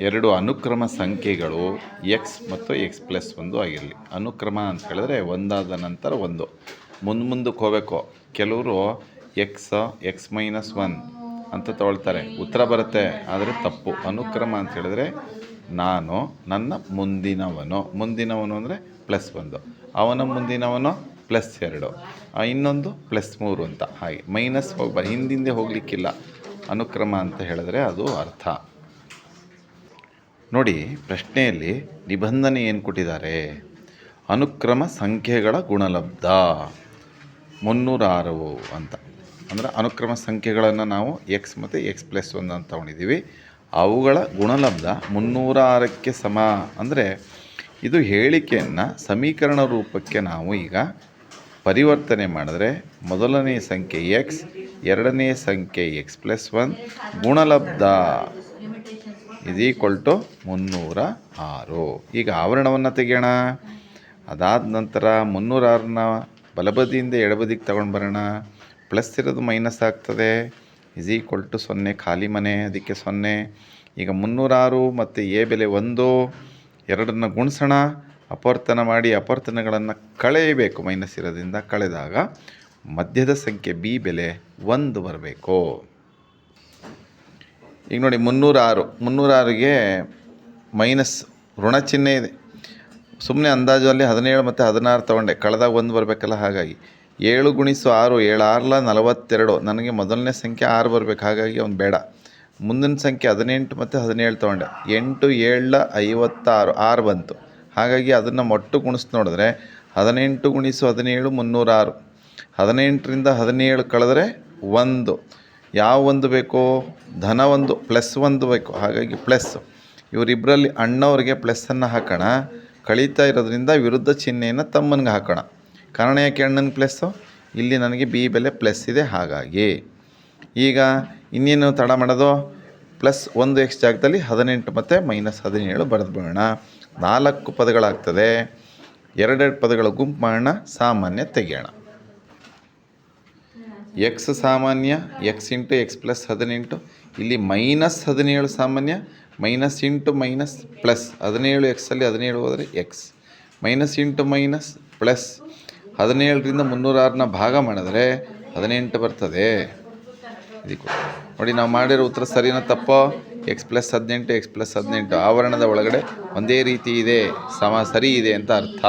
ಎರಡು ಅನುಕ್ರಮ ಸಂಖ್ಯೆಗಳು ಎಕ್ಸ್ ಮತ್ತು ಎಕ್ಸ್ ಪ್ಲಸ್ ಒಂದು ಆಗಿರಲಿ. ಅನುಕ್ರಮ ಅಂತ ಹೇಳಿದ್ರೆ ಒಂದಾದ ನಂತರ ಒಂದು. ಮುಂದೆ ಮುಂದಕ್ಕೆ ಹೋಗಬೇಕು. ಕೆಲವರು ಎಕ್ಸ್ ಎಕ್ಸ್ ಮೈನಸ್ ಒನ್ ಅಂತ ತೊಗೊಳ್ತಾರೆ. ಉತ್ತರ ಬರುತ್ತೆ, ಆದರೆ ತಪ್ಪು. ಅನುಕ್ರಮ ಅಂತ ಹೇಳಿದ್ರೆ ನಾನು, ನನ್ನ ಮುಂದಿನವನು. ಮುಂದಿನವನು ಅಂದರೆ ಪ್ಲಸ್ ಒಂದು. ಅವನ ಮುಂದಿನವನು ಪ್ಲಸ್ ಎರಡು. ಇನ್ನೊಂದು ಪ್ಲಸ್ ಮೂರು ಅಂತ. ಹಾಗೆ. ಮೈನಸ್ ಹೋಗ್ಬ ಹಿಂದಿಂದೆ ಹೋಗಲಿಕ್ಕಿಲ್ಲ. ಅನುಕ್ರಮ ಅಂತ ಹೇಳಿದ್ರೆ ಅದು ಅರ್ಥ. ನೋಡಿ, ಪ್ರಶ್ನೆಯಲ್ಲಿ ನಿಬಂಧನೆ ಏನು ಕೊಟ್ಟಿದ್ದಾರೆ? ಅನುಕ್ರಮ ಸಂಖ್ಯೆಗಳ ಗುಣಲಬ್ಧ ಮುನ್ನೂರಾರು ಅಂತ. ಅಂದರೆ ಅನುಕ್ರಮ ಸಂಖ್ಯೆಗಳನ್ನು ನಾವು ಎಕ್ಸ್ ಮತ್ತು ಎಕ್ಸ್ ಪ್ಲಸ್ ಒನ್ ಅಂತ ತೊಗೊಂಡಿದ್ದೀವಿ. ಅವುಗಳ ಗುಣಲಬ್ಧ ಮುನ್ನೂರ ಆರಕ್ಕೆ ಸಮ. ಅಂದರೆ ಇದು ಹೇಳಿಕೆಯನ್ನು ಸಮೀಕರಣ ರೂಪಕ್ಕೆ ನಾವು ಈಗ ಪರಿವರ್ತನೆ ಮಾಡಿದ್ರೆ ಮೊದಲನೇ ಸಂಖ್ಯೆ ಎಕ್ಸ್ ಎರಡನೇ ಸಂಖ್ಯೆ ಎಕ್ಸ್ ಪ್ಲಸ್ ಒನ್ ಗುಣಲಬ್ಧ. ಇಸ್ ಈಕ್ವಲ್ ಟು ಮುನ್ನೂರ ಆರು. ಈಗ ಆವರಣವನ್ನು ತೆಗೆಯೋಣ. ಅದಾದ ನಂತರ ಮುನ್ನೂರ ಆರನ್ನ ಬಲಬದಿಯಿಂದ ಎಡಬದಿಗೆ ತಗೊಂಡು ಬರೋಣ. ಪ್ಲಸ್ ಇರೋದು ಮೈನಸ್ ಆಗ್ತದೆ. ಇಸ್ ಈಕ್ವಲ್ ಟು ಸೊನ್ನೆ, ಖಾಲಿ ಮನೆ, ಅದಕ್ಕೆ ಸೊನ್ನೆ. ಈಗ ಮುನ್ನೂರಾರು ಮತ್ತು ಎ ಬೆಲೆ ಒಂದು. ಎರಡನ್ನು ಗುಣಿಸೋಣ. ಅಪವರ್ತನ ಮಾಡಿ ಅಪವರ್ತನಗಳನ್ನು ಕಳೆಯಬೇಕು ಮೈನಸ್ ಇರೋದ್ರಿಂದ ಕಳೆದಾಗ ಮಧ್ಯದ ಸಂಖ್ಯೆ ಬಿ ಬೆಲೆ ಒಂದು ಬರಬೇಕು. ಈಗ ನೋಡಿ ಮುನ್ನೂರ ಆರು ಮುನ್ನೂರ ಆರಿಗೆ ಮೈನಸ್ ಋಣ ಚಿಹ್ನೆ ಇದೆ. ಸುಮ್ಮನೆ ಅಂದಾಜು ಅಲ್ಲಿ ಹದಿನೇಳು ಮತ್ತು ಹದಿನಾರು ತೊಗೊಂಡೆ. ಕಳೆದಾಗ ಒಂದು ಬರಬೇಕಲ್ಲ ಹಾಗಾಗಿ. ಏಳು ಗುಣಿಸು ಆರು ಏಳು ಆರ್ಲ ನಲವತ್ತೆರಡು. ನನಗೆ ಮೊದಲನೇ ಸಂಖ್ಯೆ ಆರು ಬರಬೇಕು. ಹಾಗಾಗಿ ಅವ್ನು ಬೇಡ. ಮುಂದಿನ ಸಂಖ್ಯೆ ಹದಿನೆಂಟು ಮತ್ತು ಹದಿನೇಳು ತೊಗೊಂಡೆ. ಎಂಟು ಏಳ ಐವತ್ತಾರು. ಆರು ಬಂತು. ಹಾಗಾಗಿ ಅದನ್ನು ಮೊಟ್ಟು ಗುಣಿಸಿ ನೋಡಿದ್ರೆ ಹದಿನೆಂಟು ಗುಣಿಸು ಹದಿನೇಳು ಮುನ್ನೂರಾರು. ಹದಿನೆಂಟರಿಂದ ಹದಿನೇಳು ಕಳೆದ್ರೆ ಒಂದು. ಯಾವ ಒಂದು ಬೇಕೋ, ಧನ ಒಂದು ಪ್ಲಸ್ ಒಂದು ಬೇಕು. ಹಾಗಾಗಿ ಪ್ಲಸ್ ಇವರಿಬ್ಬರಲ್ಲಿ ಅಣ್ಣವ್ರಿಗೆ ಪ್ಲಸ್ಸನ್ನು ಹಾಕೋಣ. ಕಳೀತಾ ಇರೋದ್ರಿಂದ ವಿರುದ್ಧ ಚಿಹ್ನೆಯನ್ನು ತಮ್ಮನಿಗೆ ಹಾಕೋಣ. ಕಾರಣ ಯಾಕೆ ಅಣ್ಣನ ಪ್ಲಸ್ಸು ಇಲ್ಲಿ ನನಗೆ ಬಿ ಬೆಲೆ ಪ್ಲಸ್ ಇದೆ ಹಾಗಾಗಿ. ಈಗ ಇನ್ನೇನು ತಡ ಮಾಡೋದು? ಪ್ಲಸ್ ಒಂದು ಎಕ್ಸ್ ಜಾಗದಲ್ಲಿ ಹದಿನೆಂಟು ಮತ್ತು ಮೈನಸ್ ಹದಿನೇಳು ಬರೆದು ಬಿಡೋಣ ನಾಲ್ಕು ಪದಗಳಾಗ್ತದೆ. ಎರಡೆರಡು ಪದಗಳ ಗುಂಪು ಮಾಡೋಣ, ಸಾಮಾನ್ಯ ತೆಗೆಯೋಣ. ಎಕ್ಸ್ ಸಾಮಾನ್ಯ ಎಕ್ಸ್ ಇಂಟು ಎಕ್ಸ್ ಪ್ಲಸ್ ಹದಿನೆಂಟು, ಇಲ್ಲಿ ಮೈನಸ್ ಹದಿನೇಳು ಸಾಮಾನ್ಯ ಮೈನಸ್ ಇಂಟು ಮೈನಸ್ ಪ್ಲಸ್ ಹದಿನೇಳು ಎಕ್ಸಲ್ಲಿ ಹದಿನೇಳು ಹೋದರೆ X minus into minus plus ಹದಿನೇಳರಿಂದ ಮುನ್ನೂರಾರನ್ನ ಭಾಗ ಮಾಡಿದ್ರೆ ಹದಿನೆಂಟು ಬರ್ತದೆ. ಇದಕ್ಕೆ ನೋಡಿ, ನಾವು ಮಾಡಿರೋ ಉತ್ತರ ಸರಿನೋ ತಪ್ಪೋ? ಎಕ್ಸ್ ಪ್ಲಸ್ ಹದಿನೆಂಟು ಎಕ್ಸ್ ಪ್ಲಸ್ ಹದಿನೆಂಟು ಆವರಣದ ಒಳಗಡೆ ಒಂದೇ ರೀತಿ ಇದೆ, ಸಮ, ಸರಿ ಇದೆ ಅಂತ ಅರ್ಥ.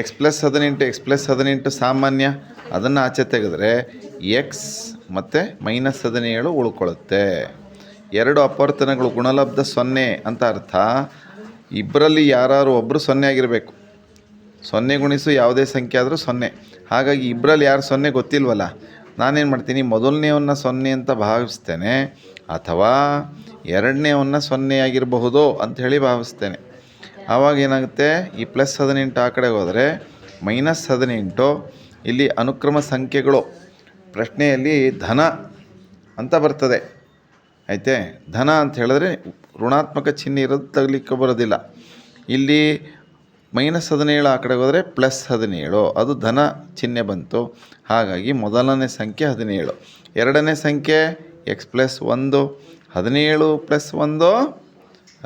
ಎಕ್ಸ್ ಪ್ಲಸ್ ಹದಿನೆಂಟು ಎಕ್ಸ್ ಪ್ಲಸ್ ಹದಿನೆಂಟು ಸಾಮಾನ್ಯ ಅದನ್ನು ಆಚೆ ತೆಗೆದ್ರೆ ಎಕ್ಸ್ ಮತ್ತು ಮೈನಸ್ ಹದಿನೇಳು ಉಳ್ಕೊಳ್ಳುತ್ತೆ. ಎರಡು ಅಪವರ್ತನಗಳು ಗುಣಲಬ್ಧ ಸೊನ್ನೆ ಅಂತ ಅರ್ಥ. ಇಬ್ಬರಲ್ಲಿ ಯಾರು ಒಬ್ಬರು ಸೊನ್ನೆ ಆಗಿರಬೇಕು. ಸೊನ್ನೆ ಗುಣಿಸು ಯಾವುದೇ ಸಂಖ್ಯೆ ಆದರೂ ಸೊನ್ನೆ. ಹಾಗಾಗಿ ಇಬ್ಬರಲ್ಲಿ ಯಾರು ಸೊನ್ನೆ ಗೊತ್ತಿಲ್ವಲ್ಲ? ನಾನೇನು ಮಾಡ್ತೀನಿ? ಮೊದಲನೇವನ್ನ ಸೊನ್ನೆ ಅಂತ ಭಾವಿಸ್ತೇನೆ ಅಥವಾ ಎರಡನೇವನ್ನ ಸೊನ್ನೆ ಆಗಿರಬಹುದು ಅಂತ ಹೇಳಿ ಭಾವಿಸ್ತೇನೆ. ಆವಾಗ ಏನಾಗುತ್ತೆ? ಈ ಪ್ಲಸ್ ಹದಿನೆಂಟು ಆ ಕಡೆಗೆ ಹೋದರೆ ಮೈನಸ್ ಹದಿನೆಂಟು ಇಲ್ಲಿ ಅನುಕ್ರಮ ಸಂಖ್ಯೆಗಳು. ಪ್ರಶ್ನೆಯಲ್ಲಿ ಧನ ಅಂತ ಬರ್ತದೆ. ಐತೆ ಧನ ಅಂತ ಹೇಳಿದ್ರೆ ಋಣಾತ್ಮಕ ಚಿಹ್ನೆ ಇರೋದು ತಗಲಿಕ್ಕೆ ಬರೋದಿಲ್ಲ. ಇಲ್ಲಿ ಮೈನಸ್ ಹದಿನೇಳು ಆ ಕಡೆ ಹೋದರೆ ಪ್ಲಸ್ ಹದಿನೇಳು. ಅದು ಧನ ಚಿಹ್ನೆ ಬಂತು. ಹಾಗಾಗಿ ಮೊದಲನೇ ಸಂಖ್ಯೆ ಹದಿನೇಳು. ಎರಡನೇ ಸಂಖ್ಯೆ ಎಕ್ಸ್ ಪ್ಲಸ್ ಒಂದು, ಹದಿನೇಳು ಪ್ಲಸ್ ಒಂದು,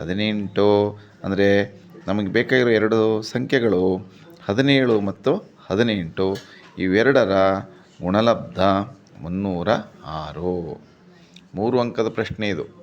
ಹದಿನೆಂಟು. ಅಂದರೆ ನಮಗೆ ಬೇಕಾಗಿರೋ ಎರಡು ಸಂಖ್ಯೆಗಳು ಹದಿನೇಳು ಮತ್ತು ಹದಿನೆಂಟು ಇವೆರಡರ ಗುಣಲಬ್ಧ ಮುನ್ನೂರ ಆರು. ಮೂರು ಅಂಕದ ಪ್ರಶ್ನೆ ಇದು.